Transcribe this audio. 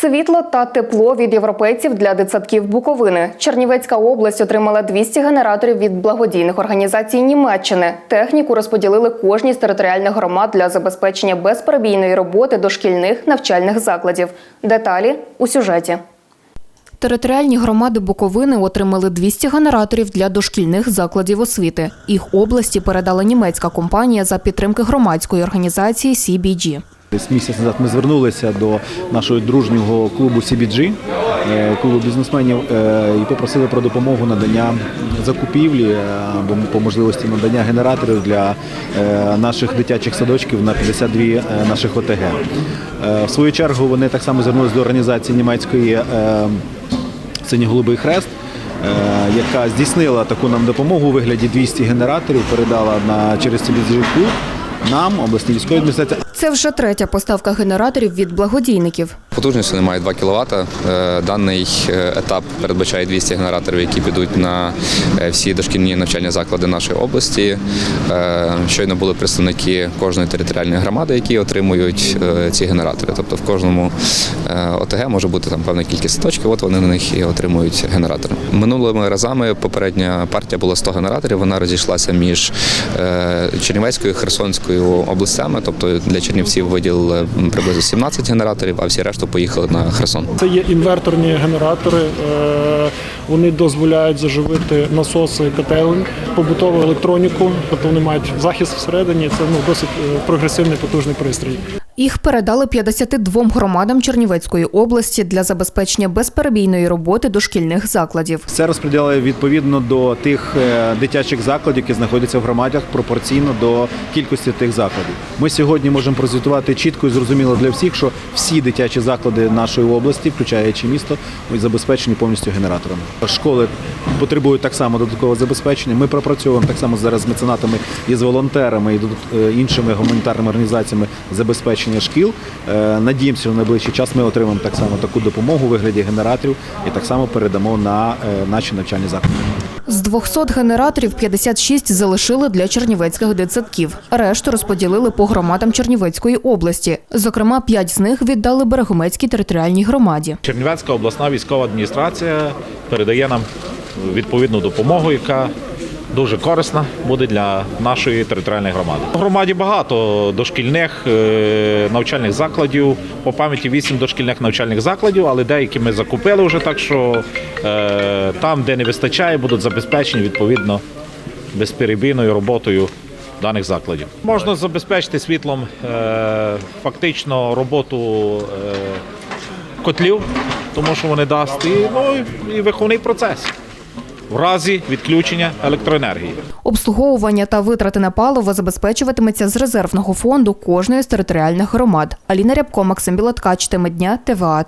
Світло та тепло від європейців для дитсадків Буковини. Чернівецька область отримала 200 генераторів від благодійних організацій Німеччини. Техніку розподілили кожній з територіальних громад для забезпечення безперебійної роботи дошкільних навчальних закладів. Деталі у сюжеті. Територіальні громади Буковини отримали 200 генераторів для дошкільних закладів освіти. Їх області передала німецька компанія за підтримки громадської організації CBG. Десь місяць назад ми звернулися до нашого дружнього клубу CBG, е, клубу бізнесменів, е, і попросили про допомогу надання закупівлі е, або по можливості надання генераторів для наших дитячих садочків на 52 е, наших ОТГ. В свою чергу вони так само звернулися до організації німецької Синьо-Голубий Хрест. Яка здійснила таку нам допомогу у вигляді 200 генераторів, передала на через CBG клуб нам, обласній військовій адміністрації, Це вже третя поставка генераторів від благодійників. Потужність вони мають 2 кВт. Даний е, етап передбачає 200 генераторів, які підуть на е, всі дошкільні навчальні заклади нашої області. Е, Щойно були представники кожної територіальної громади, які отримують е, ці генератори. Тобто в кожному е, ОТГ може бути там певна кількість садочків, от вони на них і отримують генератори. Минулими разами попередня партія була 100 генераторів. Вона розійшлася між е, Чернівецькою і Херсонською областями. Тобто для Чернівців виділили приблизно 17 генераторів, а всі решту поїхали на Херсон. Це є інверторні генератори. е, Вони дозволяють заживити насоси, котелень, побутову електроніку, тобто вони мають захист всередині. Це ну досить е, прогресивний потужний пристрій. Їх передали 52 громадам Чернівецької області для забезпечення безперебійної роботи дошкільних закладів. Все розподіляє відповідно до тих е, дитячих закладів, які знаходяться в громадах, пропорційно до кількості тих закладів. Ми сьогодні можемо прозвітувати чітко і зрозуміло для всіх, що всі дитячі заклади нашої області, включаючи місто, забезпечені повністю генераторами. Школи потребують так само додаткового забезпечення. Ми пропрацьовуємо так само зараз з меценатами і з волонтерами і е, іншими гуманітарними організаціями забезпечення шкіл. Е, Надіємося, що в найближчий час ми отримаємо так само таку допомогу у вигляді генераторів і так само передамо на е, наші навчальні заклади. З 200 генераторів 56 залишили для чернівецьких дитсадків. Решту розподілили по громадам Чернівецької області. Зокрема, 5 з них віддали Берегомецькій територіальній громаді. Чернівецька обласна військова адміністрація передає нам відповідну допомогу, яка дуже корисна буде для нашої територіальної громади. У громаді багато дошкільних е, навчальних закладів. По пам'яті 8 дошкільних навчальних закладів, але деякі ми закупили вже так, що е, там, де не вистачає, будуть забезпечені відповідно безперебійною роботою даних закладів. Можна забезпечити світлом е, фактично роботу е, котлів, тому що вони дасть і, ну, і виховний процес в разі відключення електроенергії. Обслуговування та витрати на паливо забезпечуватиметься з резервного фонду кожної з територіальних громад. Аліна Рябко, Максим Білоткач, теми дня, ТВА.